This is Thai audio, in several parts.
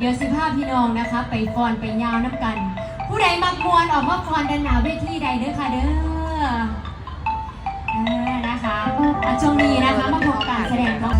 เดี๋ยวสิพาพี่น้องนะคะ ไปฟอนไปยาวน้ำกัน ผู้ใดมักมวนออกมาฟอนดันหนาวเวทีใดเด้อค่ะเด้อเออนะคะอะช่วงนี้นะคะมาพบการแสดงก็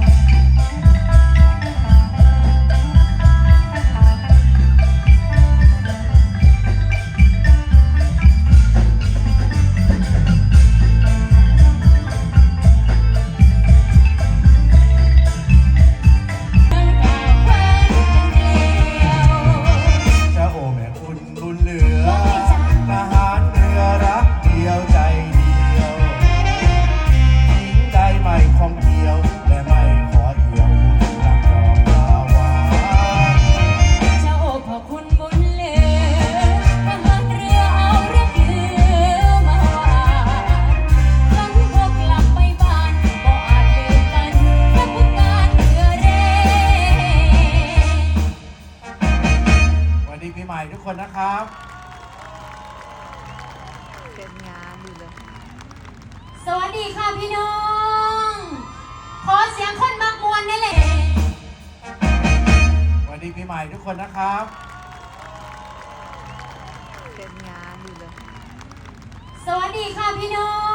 ดีปีใหม่ทุกคนนะครับ เป็นงามอยู่เลย สวัสดีค่ะพี่น้อง ขอเสียงคนมักมวนได้เลยสวัสดีปีใหม่ทุกคนนะครับ เป็นงามอยู่เลย สวัสดีค่ะพี่น้องขอเสียงคน